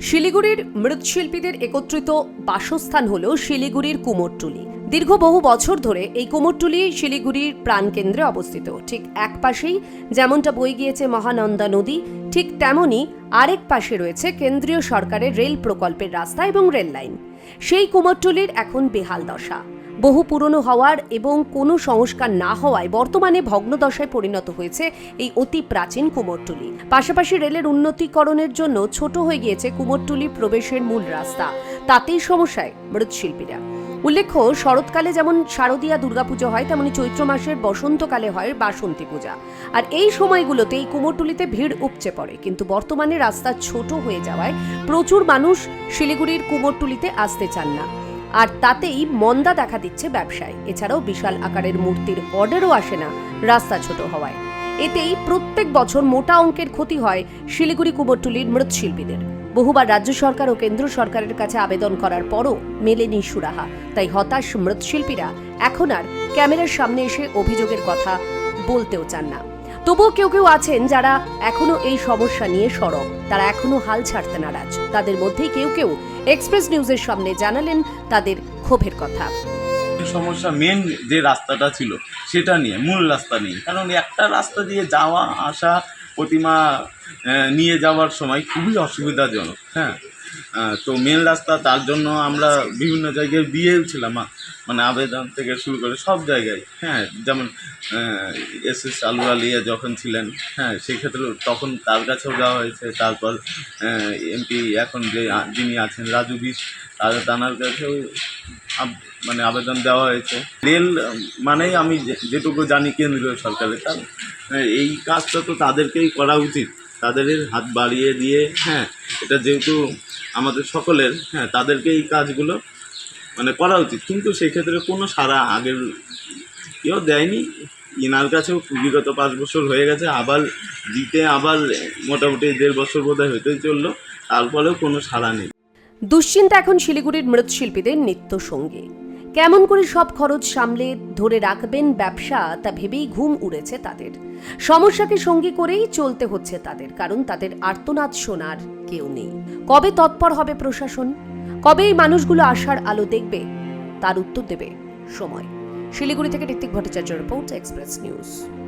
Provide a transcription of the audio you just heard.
শিলিগুড়ির মৃৎশিল্পীদের একত্রিত বাসস্থান হল শিলিগুড়ির কুমোরটুলি। দীর্ঘ বহু বছর ধরে এই কুমোরটুলি শিলিগুড়ির প্রাণকেন্দ্রে অবস্থিত। ঠিক এক পাশেই যেমনটা বই গিয়েছে মহানন্দা নদী, ঠিক তেমনই আরেক পাশে রয়েছে কেন্দ্রীয় সরকারের রেল প্রকল্পের রাস্তা এবং রেল লাইন সেই কুমোরটুলির এখন বেহাল দশা। বহু পুরনো হওয়ার এবং কোনো সংস্কার না হওয়ায় বর্তমানে ভগ্নদশায় পরিণত হয়েছে এই অতি প্রাচীন কুমোরটুলি। পাশাপাশি রেলের উন্নতিকরণের জন্য ছোট হয়ে গিয়েছে কুমোরটুলি প্রবেশের মূল রাস্তা। তাতেই সমস্যায় মৃৎশিল্পীরা। উল্লেখ্য, শরৎকালে যেমন শারদীয়া দুর্গাপুজো হয়, তেমনি চৈত্র মাসের বসন্তকালে হয় বাসন্তী পূজা। আর এই সময়গুলোতে এই কুমোরটুলিতে ভিড় উপচে পড়ে। কিন্তু বর্তমানে রাস্তা ছোট হয়ে যাওয়ায় প্রচুর মানুষ শিলিগুড়ির কুমোরটুলিতে আসতে চান না। আর তাতেই মন্দা দেখা দিচ্ছে ব্যবসায়। এছাড়াও বিশাল আকারের মূর্তির অর্ডারও আসে না রাস্তা ছোট হওয়ায়। এতেই প্রত্যেক বছর মোটা অঙ্কের ক্ষতি হয় শিলিগুড়ি কুমোরটুলির মৃৎশিল্পীদের। বহুবার রাজ্য সরকার ও কেন্দ্র সরকারের কাছে আবেদন করার পরও মেলেনি সুরাহা। তাই হতাশ মৃৎশিল্পীরা এখন আর ক্যামেরার সামনে এসে অভিযোগের কথা বলতেও চান না। তবুও কেউ কেউ আছেন যারা এখনও এই সমস্যা নিয়ে সরব। তারা এখনও হাল ছাড়তে নারাজ। তাদের মধ্যেই কেউ কেউ এক্সপ্রেস নিউজের সামনে জানালেন তাদের ক্ষোভের কথা। সমস্যা মেন যে রাস্তাটা ছিল, সেটা নিয়ে, মূল রাস্তা নিয়ে। কারণ একটা রাস্তা দিয়ে যাওয়া, আসা, প্রতিমা নিয়ে যাওয়ার সময় খুবই অসুবিধাজনক হ্যাঁ। তো মেন রাস্তা তার জন্য আমরা বিভিন্ন জায়গায় দিয়েওছিলাম মানে আবেদন থেকে শুরু করে সব জায়গায়। হ্যাঁ যেমন এস এস আলু আলিয়া যখন ছিলেন হ্যাঁ সেক্ষেত্রে তখন তার কাছেও যাওয়া হয়েছে। তারপর এমপি এখন যে যিনি আছেন রাজু বিশ তার তানার কাছেও মানে আবেদন দেওয়া হয়েছে। রেল, মানেই আমি যেটুকু জানি কেন্দ্রীয় সরকারের তার এই কাজটা তো তাদেরকেই করা উচিত। তাদের হাত বাড়িয়ে দিয়ে হ্যাঁ এটা যেহেতু আমাদের সকলের হ্যাঁ তাদেরকে এই কাজগুলো মানে করা উচিত। কিন্তু সেক্ষেত্রে কোনো সারা আগের কেউ দেয়নি। ইনার কাছেও বিগত পাঁচ বছর হয়ে গেছে, আবার জিতে আবার মোটামুটি দেড় বছর বোধহয় হতেই চলল তারপরেও কোনো সারা নেই। দুশ্চিন্তা এখন শিলিগুড়ির মৃৎশিল্পীদের নিত্য সঙ্গী কেমন করে সব খরচ সামলে ধরে রাখবেন ব্যবসা, তা ভেবেই ঘুম উড়েছে তাদের। সমস্যাকে সঙ্গী করেই চলতে হচ্ছে তাদের, কারণ তাদের আর্তনাদ শোনার কেউ নেই। কবে তৎপর হবে প্রশাসন? কবে এই মানুষগুলো আসার আলো দেখবে? তার উত্তর দেবে সময়। শিলিগুড়ি থেকে Ritwik Bhattacharya report, express news.